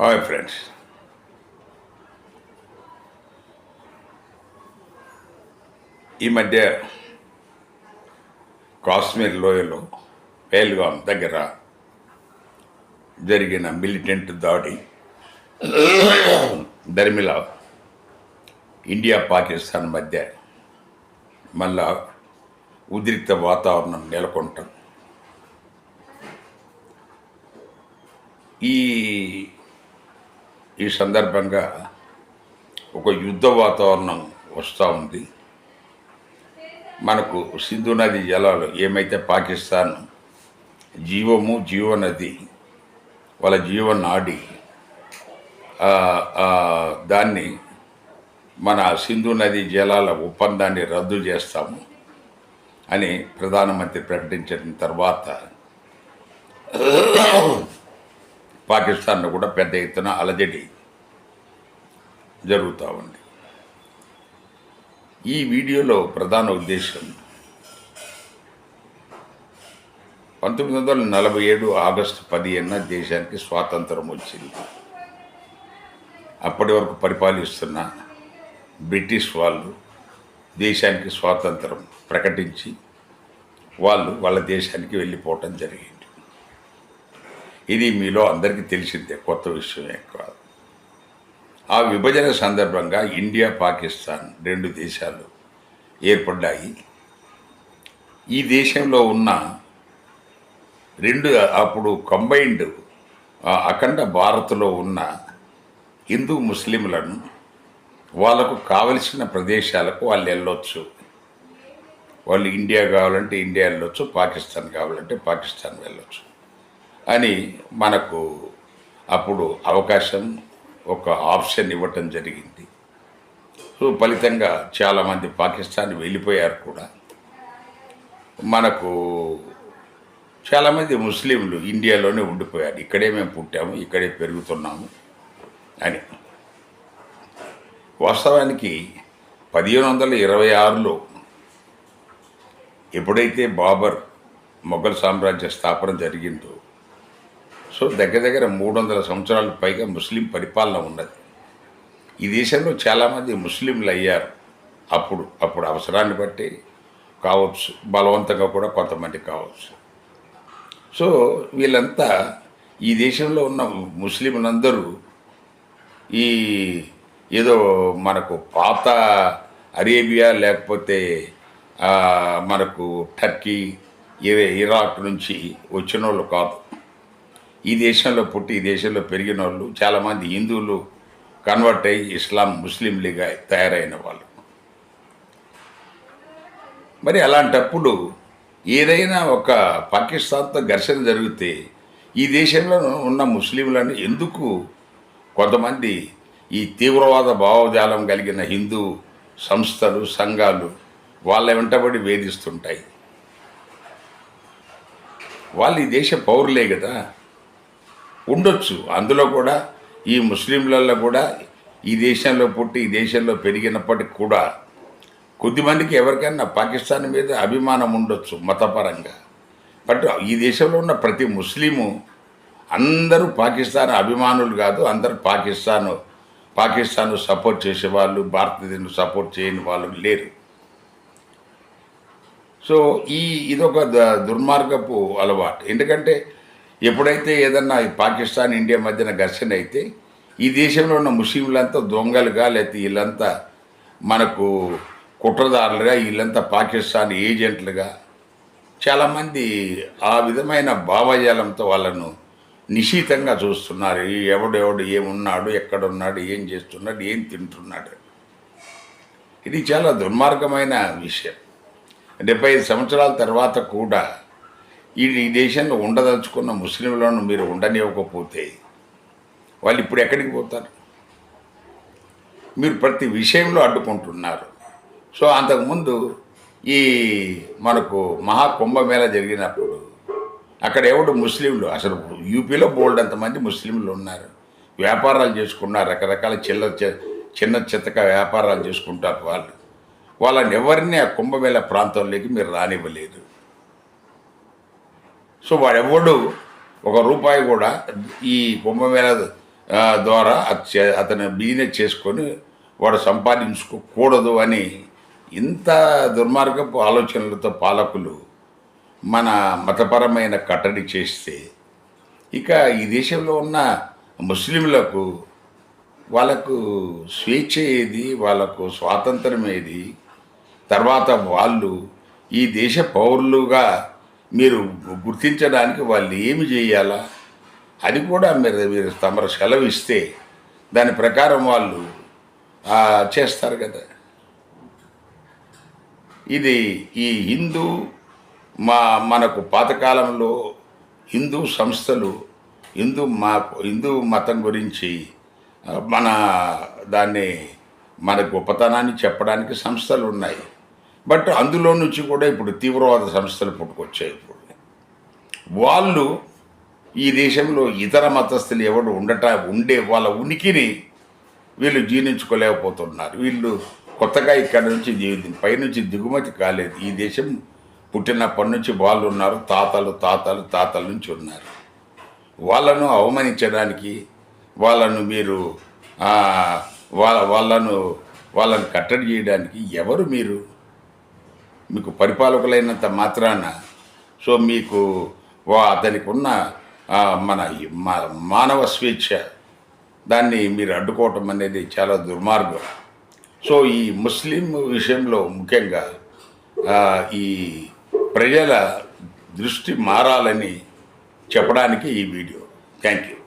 Hi friends. ఈ మధ్య కాశ్మీర్ లోయలో పేల్గాం దగ్గర జరిగిన మిలిటెంట్ దాడి దర్మిలా ఇండియా పాకిస్తాన్ మధ్య మళ్ళా ఉద్రిక్త వాతావరణం నెలకొంటాం. ఈ ఈ సందర్భంగా ఒక యుద్ధ వాతావరణం వస్తూ ఉంది. మనకు సింధు నది జలాలు ఏమైతే పాకిస్తాన్ జీవము జీవనది వాళ్ళ జీవనాడి ఆ, దాన్ని మన సింధు నది జలాల ఒప్పందాన్ని రద్దు చేస్తాము అని ప్రధానమంత్రి ప్రకటించిన తర్వాత పాకిస్తాన్లో కూడా పెద్ద ఎత్తున అలజడి జరుగుతూ ఉంది ఈ వీడియోలో ప్రధాన ఉద్దేశం పంతొమ్మిది వందల నలభై ఏడు ఆగస్టు పదిహేనున దేశానికి స్వాతంత్రం వచ్చింది. అప్పటి వరకు పరిపాలిస్తున్న బ్రిటిష్ వాళ్ళు దేశానికి స్వాతంత్రం ప్రకటించి వాళ్ళు వాళ్ళ దేశానికి వెళ్ళిపోవటం జరిగింది. ఇది మీలో అందరికీ తెలిసిందే కొత్త విషయం కాదు. ఆ విభజన సందర్భంగా ఇండియా పాకిస్తాన్ రెండు దేశాలు ఏర్పడ్డాయి. ఈ దేశంలో ఉన్న రెండు అప్పుడు కంబైన్డ్ అఖండ భారత్లో ఉన్న హిందూ ముస్లింలను వాళ్ళకు కావలసిన ప్రదేశాలకు వాళ్ళు వెళ్ళొచ్చు. వాళ్ళు ఇండియా కావాలంటే ఇండియా వెళ్ళొచ్చు పాకిస్తాన్ కావాలంటే పాకిస్తాన్ వెళ్ళొచ్చు అని మనకు అప్పుడు అవకాశం ఒక ఆప్షన్ ఇవ్వటం జరిగింది. సో ఫలితంగా చాలామంది పాకిస్తాన్ వెళ్ళిపోయారు కూడా. మనకు చాలామంది ముస్లింలు ఇండియాలోనే ఉండిపోయారు. ఇక్కడే మేము పుట్టాము ఇక్కడే పెరుగుతున్నాము అని. వాస్తవానికి పదిహేను వందల ఇరవై ఆరులో ఎప్పుడైతే బాబర్ మొఘల్ సామ్రాజ్య స్థాపన జరిగిందో సో దగ్గర దగ్గర మూడు వందల సంవత్సరాలు పైగా ముస్లిం పరిపాలన ఉన్నది. ఈ దేశంలో చాలామంది ముస్లింలు అయ్యారు. అప్పుడు అప్పుడు అవసరాన్ని బట్టి కావచ్చు బలవంతంగా కూడా కొంతమంది కావచ్చు. సో వీళ్ళంతా ఈ దేశంలో ఉన్న ముస్లింలందరూ ఈ ఏదో మనకు పాత అరేబియా లేకపోతే మనకు టర్కీ ఇరాక్ నుంచి వచ్చిన వాళ్ళు కాదు. ఈ దేశంలో పుట్టి ఈ దేశంలో పెరిగిన వాళ్ళు చాలామంది హిందువులు కన్వర్ట్ అయ్యి ఇస్లాం ముస్లింలుగా తయారైన వాళ్ళు. మరి అలాంటప్పుడు ఏదైనా ఒక పాకిస్తాన్తో ఘర్షణ జరిగితే ఈ దేశంలో ఉన్న ముస్లింలను ఎందుకు కొంతమంది ఈ తీవ్రవాద భావజాలం కలిగిన హిందూ సంస్థలు సంఘాలు వాళ్ళ వెంటబడి వేధిస్తుంటాయి? వాళ్ళు ఈ దేశ పౌరులే కదా? ఉండొచ్చు. అందులో కూడా ఈ ముస్లింలలో కూడా ఈ దేశంలో పుట్టి ఈ దేశంలో పెరిగినప్పటికి కూడా కొద్దిమందికి ఎవరికైనా పాకిస్తాన్ మీద అభిమానం ఉండొచ్చు మతపరంగా. బట్ ఈ దేశంలో ఉన్న ప్రతి ముస్లిము అందరూ పాకిస్తాన్ అభిమానులు కాదు అందరూ పాకిస్తాన్ పాకిస్తాన్ సపోర్ట్ చేసేవాళ్ళు భారతదేశం సపోర్ట్ చేయని వాళ్ళు లేరు. సో ఈ ఇదొక ద- దుర్మార్గపు అలవాటు. ఎందుకంటే ఎప్పుడైతే ఏదన్నా ఈ పాకిస్తాన్ ఇండియా మధ్యన ఘర్షణ అయితే ఈ దేశంలో ఉన్న ముస్లింలంతా దొంగలుగా లేకపోతే వీళ్ళంతా మనకు కుట్రదారులుగా వీళ్ళంతా పాకిస్తాన్ ఏజెంట్లుగా చాలామంది ఆ విధమైన భావజాలంతో వాళ్ళను నిశీతంగా చూస్తున్నారు. ఎవడెవడు ఏమున్నాడు ఎక్కడున్నాడు ఏం చేస్తున్నాడు ఏం తింటున్నాడు. ఇది చాలా దుర్మార్గమైన విషయం. డెబ్బై ఐదు సంవత్సరాల తర్వాత కూడా ఈ ఈ దేశంలో ఉండదలుచుకున్న ముస్లింలను మీరు ఉండనివ్వకపోతే వాళ్ళు ఇప్పుడు ఎక్కడికి పోతారు? మీరు ప్రతి విషయంలో అడ్డుకుంటున్నారు. సో అంతకుముందు ఈ మనకు మహాకుంభమేళ జరిగినప్పుడు అక్కడ ఎవడు ముస్లింలు? అసలు యూపీలో బోల్డ్ అంతమంది ముస్లింలు ఉన్నారు. వ్యాపారాలు చేసుకున్నారు. రకరకాల చిల్ల చి- చిన్న చిత్తక వ్యాపారాలు చేసుకుంటారు వాళ్ళు. వాళ్ళని ఎవరిని ఆ కుంభమేళ ప్రాంతంలోకి మీరు రానివ్వలేదు. సో వాడెవడు? ఒక రూపాయి కూడా ఈ కుంభమేళ ఆ, ద్వారా అత- అతను బిజినెస్ చేసుకొని వాడు సంపాదించుకోకూడదు అని ఇంత దుర్మార్గపు ఆలోచనలతో పాలకులు మన మతపరమైన కట్టడి చేస్తే ఇక ఈ దేశంలో ఉన్న ముస్లింలకు వాళ్ళకు స్వేచ్ఛ ఏది? వాళ్ళకు స్వాతంత్రం ఏది? తర్వాత వాళ్ళు ఈ దేశ పౌరులుగా మీరు గుర్తించడానికి వాళ్ళు ఏమి చేయాలా? అది కూడా మీరు మీరు తమరు సెలవిస్తే దాని ప్రకారం వాళ్ళు చేస్తారు కదా. ఇది ఈ హిందూ మా మనకు పాతకాలంలో హిందూ సంస్థలు హిందూ మా హిందూ మతం గురించి మన దాన్ని మన గొప్పతనాన్ని చెప్పడానికి సంస్థలు ఉన్నాయి. బట్ అందులో నుంచి కూడా ఇప్పుడు తీవ్రవాద సంస్థలు పుట్టుకొచ్చాయి ఇప్పుడు. వాళ్ళు ఈ దేశంలో ఇతర మతస్థులు ఎవడు ఉండట ఉండే వాళ్ళ ఉనికిని వీళ్ళు జీర్ణించుకోలేకపోతున్నారు. వీళ్ళు కొత్తగా ఇక్కడ నుంచి ది- పైనుంచి దిగుమతి కాలేదు. ఈ దేశం పుట్టినప్పటి నుంచి వాళ్ళు ఉన్నారు తాతలు తాతలు తాతల నుంచి ఉన్నారు. వాళ్ళను అవమానించడానికి వాళ్ళను మీరు వాళ్ళ వాళ్ళను వాళ్ళని కట్టడి చేయడానికి ఎవరు మీరు? మీకు పరిపాలకులైనంత మాత్రాన సో మీకు వా- అతనికి ఉన్న మన మా- మానవ స్వేచ్ఛ దాన్ని మీరు అడ్డుకోవటం అనేది చాలా దుర్మార్గం. సో ఈ ముస్లిం విషయంలో ముఖ్యంగా ఈ ప్రజల దృష్టి మారాలని చెప్పడానికి ఈ వీడియో. Thank you